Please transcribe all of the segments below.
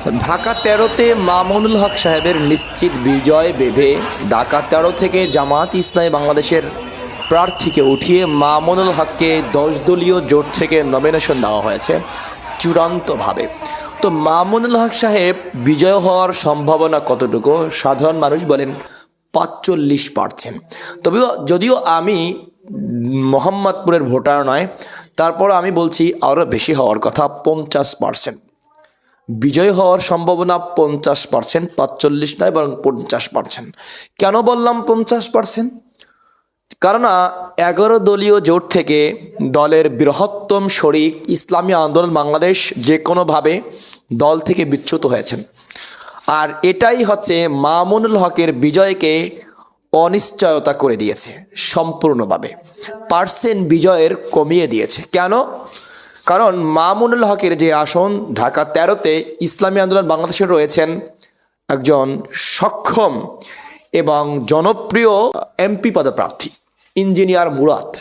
ঢাকা তেরোতে মামুনুল হক সাহেবের নিশ্চিত বিজয় ভেবে ঢাকা তেরো থেকে জামাত ইসলামী বাংলাদেশের প্রার্থীকে উঠিয়ে মামুনুল হককে দশ দলীয় জোট থেকে নমিনেশন দেওয়া হয়েছে চূড়ান্তভাবে। তো মামুনুল হক সাহেব বিজয় হওয়ার সম্ভাবনা কতটুকু? সাধারণ মানুষ বলেন পাঁচচল্লিশ পার্সেন্ট। তবেও যদিও আমি মোহাম্মদপুরের ভোটার নয় তারপর আমি বলছি আরও বেশি হওয়ার কথা, পঞ্চাশ পার্সেন্ট। বিজয় হওয়ার সম্ভাবনা পঞ্চাশ পার্সেন্ট, পাঁচচল্লিশ নয়, বরং পঞ্চাশ পার্সেন্ট। কেন বললাম পঞ্চাশ পার্সেন্ট? কারণ এগারো দলীয় জোট থেকে দলের বৃহত্তম শরিক ইসলামী আন্দোলন বাংলাদেশ যে কোনোভাবে দল থেকে বিচ্যুত হয়েছেন আর এটাই হচ্ছে মামুনুল হকের বিজয়কে অনিশ্চয়তা করে দিয়েছে, সম্পূর্ণভাবে। পার্সেন্ট বিজয়ের কমিয়ে দিয়েছে। কেন? কারণ মামুনুল হকের যে আসন, ঢাকা তেরোতে ইসলামী আন্দোলন বাংলাদেশে রয়েছেন একজন সক্ষম এবং জনপ্রিয় এমপি পদপ্রার্থী, ইঞ্জিনিয়ার মুরাদ।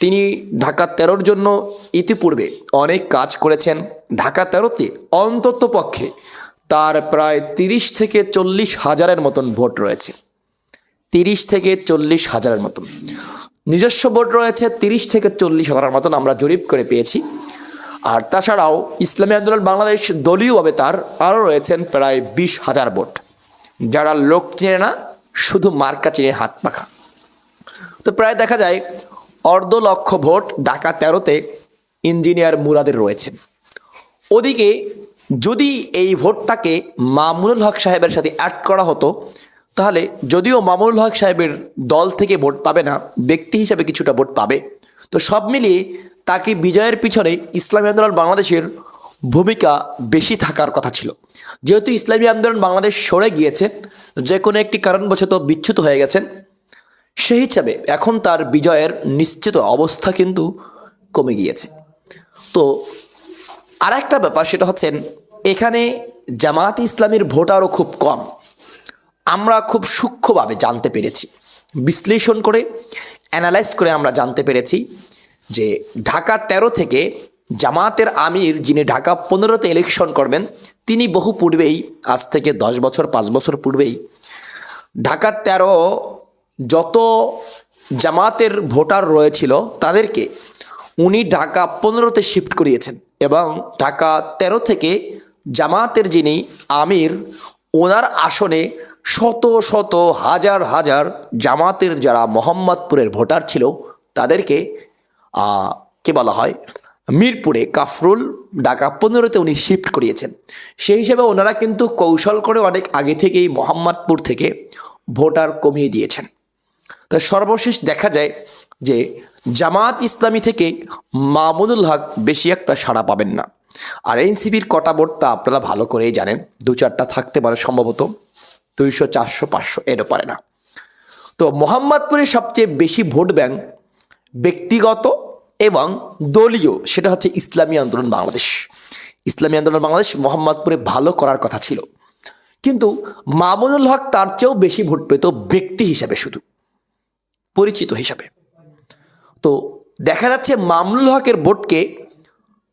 তিনি ঢাকা তেরোর জন্য ইতিপূর্বে অনেক কাজ করেছেন। ঢাকা তেরোতে অন্তত পক্ষে তার প্রায় তিরিশ থেকে চল্লিশ হাজারের মতন ভোট রয়েছে। তিরিশ থেকে চল্লিশ হাজারের মতন। নিজস্ব ভোট রয়েছে তিরিশ থেকে চল্লিশ হাজারের মতন আমরা জরিপ করে পেয়েছি। আর তাছাড়াও ইসলামী আন্দোলন বাংলাদেশ দলীয়ভাবে তার আরও রয়েছেন প্রায় বিশ হাজার ভোট। যারা লোক চেনে না, শুধু মার্কা চিনে হাত পাখা। তো প্রায় দেখা যায় অর্ধ লক্ষ ভোট ঢাকা তেরোতে ইঞ্জিনিয়ার মুরাদের রয়েছেন। ওদিকে যদি এই ভোটটাকে মামুনুল হক সাহেবের সাথে অ্যাড করা হতো তাহলে যদিও মামুনুল হক সাহেবের দল থেকে ভোট পাবে না, ব্যক্তি হিসাবে কিছুটা ভোট পাবে। তো সব মিলিয়ে তাকে বিজয়ের পিছনে ইসলামী আন্দোলন বাংলাদেশের ভূমিকা বেশি থাকার কথা ছিল। যেহেতু ইসলামী আন্দোলন বাংলাদেশ সরে গিয়েছেন যে কোনো একটি কারণবশত বিচ্যুত হয়ে গেছেন সেই হিসাবে এখন তার বিজয়ের নিশ্চিত অবস্থা কিন্তু কমে গিয়েছে। তো আর একটা ব্যাপার সেটা হচ্ছেন, এখানে জামাত ইসলামের ভোটারও খুব কম। আমরা খুব সূক্ষ্মভাবে জানতে পেরেছি। বিশ্লেষণ করে অ্যানালাইজ করে আমরা জানতে পেরেছি যে ঢাকা তেরো থেকে জামাতের আমির যিনি ঢাকা পনেরোতে ইলেকশন করবেন, তিনি বহু পূর্বেই, আজ থেকে দশ বছর, পাঁচ বছর পূর্বেই ঢাকা তেরো যত জামাতের ভোটার রয়েছিল তাদেরকে উনি ঢাকা পনেরোতে শিফট করিয়েছেন এবং ঢাকা তেরো থেকে জামাতের যিনি আমির, ওনার আসনে শত শত হাজার হাজার জামাতের যারা মোহাম্মদপুরের ভোটার ছিল, তাদেরকে কে বলা হয়, মিরপুরে কাফরুল ঢাকা পনেরোতে উনি শিফট করিয়েছেন। সেই হিসেবে ওনারা কিন্তু কৌশল করে অনেক আগে থেকেই মোহাম্মদপুর থেকে ভোটার কমিয়ে দিয়েছেন। তো সর্বশেষ দেখা যায় যে জামাত ইসলামী থেকে মামুনুল হক বেশি একটা সাড়া পাবেন না। আর এনসিপির কটা ভোট তা আপনারা ভালো করেই জানেন দু চারটা থাকতে পারে সম্ভবত। দুইশো, চারশো, পাঁচশো, এরও পারে না। তো মোহাম্মদপুরের সবচেয়ে বেশি ভোট ব্যাংক ব্যক্তিগত এবং দলীয়, সেটা হচ্ছে ইসলামী আন্দোলন বাংলাদেশ। ইসলামী আন্দোলন বাংলাদেশ মোহাম্মদপুরে ভালো করার কথা ছিল। কিন্তু মামুনুল হক তার চেয়েও বেশি ভোট পেত ব্যক্তি হিসাবে শুধু, পরিচিত হিসাবে। তো দেখা যাচ্ছে মামুনুল হকের ভোটকে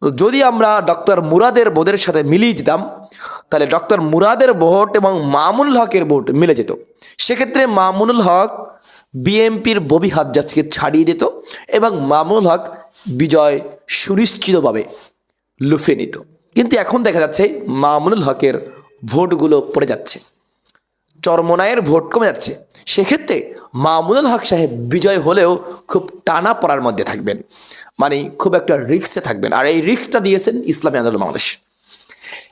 যদি আমরা ডক্টর মুরাদের বোধের সাথে মিলিয়ে দিতাম তাহলে ডক্টর মুরাদের ভোট এবং মামুনুল হকের ভোট মিলে যেত। সেক্ষেত্রে মামুনুল হক বিএমপির ববি হাজ্জাজকে ছাড়িয়ে দিত এবং মামুনুল হক বিজয় সুনিশ্চিতভাবে লুফে নিত। কিন্তু এখন দেখা যাচ্ছে মামুনুল হকের ভোটগুলো পড়ে যাচ্ছে। চরমনায়ের ভোট কমে যাচ্ছে। সেক্ষেত্রে মামুনুল হক সাহেব বিজয় হলেও খুব টানা পড়ার মধ্যে থাকবেন। মানে খুব একটা রিক্সে থাকবেন। আর এই রিক্সটা দিয়েছেন ইসলামী আন্দোলন বাংলাদেশ।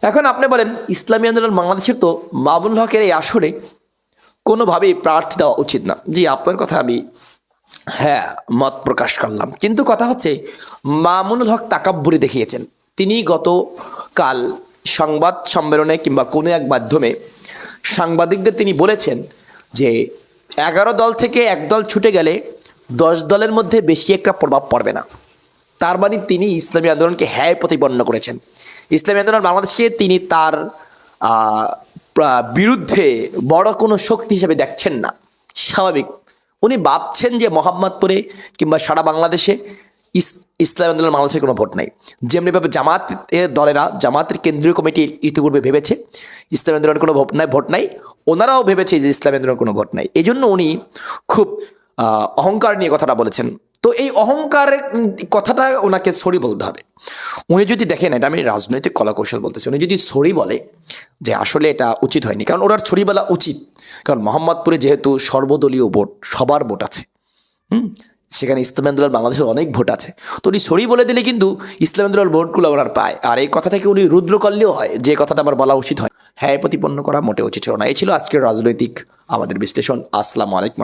এখন আপনি বলেন, ইসলামী আন্দোলন বাংলাদেশের তো মামুনুল হকের এই আসরে কোনোভাবেই প্রার্থী দেওয়া উচিত না। জি, আপনার কথা আমি হ্যাঁ মত প্রকাশ করলাম। কিন্তু কথা হচ্ছে, মামুনুল হক তাকাব্বুরি দেখিয়েছেন। তিনি গতকাল সংবাদ সম্মেলনে কিংবা কোনো এক মাধ্যমে সাংবাদিকদের তিনি বলেছেন যে এগারো দল থেকে এক দল ছুটে গেলে দশ দলের মধ্যে বেশি একটা প্রভাব পড়বে না। তার মানে তিনি ইসলামী আন্দোলনকে হ্যায় প্রতিপন্ন করেছেন। ইসলামী আন্দোলন বাংলাদেশকে তিনি তার বিরুদ্ধে বড় কোনো শক্তি হিসেবে দেখছেন না। স্বাভাবিক। উনি ভাবছেন যে মোহাম্মদপুরে কিংবা সারা বাংলাদেশে ইসলাম আন্দোলন বাংলাদেশের কোনো ভোট নাই। যেমনিভাবে জামাত এর দলেরা, জামাতের কেন্দ্রীয় কমিটি ইতিপূর্বে ভেবেছে ইসলাম আন্দোলনের কোনো ভোট নাই ভোট নাই। ওনারাও ভেবেছে যে ইসলাম আন্দোলনের কোনো ভোট নাই। এই জন্য উনি খুব অহংকার নিয়ে কথাটা বলেছেন। তো এই অহংকারের কথাটা ওনাকে সরি বলতে হবে। উনি যদি দেখেন, এটা আমি রাজনৈতিক কলাকৌশল বলতেছি, উনি যদি সরি বলে যে আসলে এটা উচিত হয়নি, কারণ ওনার ছড়ি বলা উচিত। কারণ মোহাম্মদপুরে যেহেতু সর্বদলীয় ভোট, সবার ভোট আছে। হুম? সেখানে ইসলাম আন্দোলন বাংলাদেশের অনেক ভোট আছে। তো উনি সরি বলে দিলে কিন্তু ইসলাম আন্দোলন ভোটগুলো ওনার পায়। আর এই কথাটাকে উনি রুদ্র করলেও হয়, যে কথাটা আমার বলা উচিত হয়। হ্যাঁ প্রতিপন্ন করা মোটে উচিত ছিল না। এই ছিল আজকের রাজনৈতিক আমাদের বিশ্লেষণ। আসসালামু আলাইকুম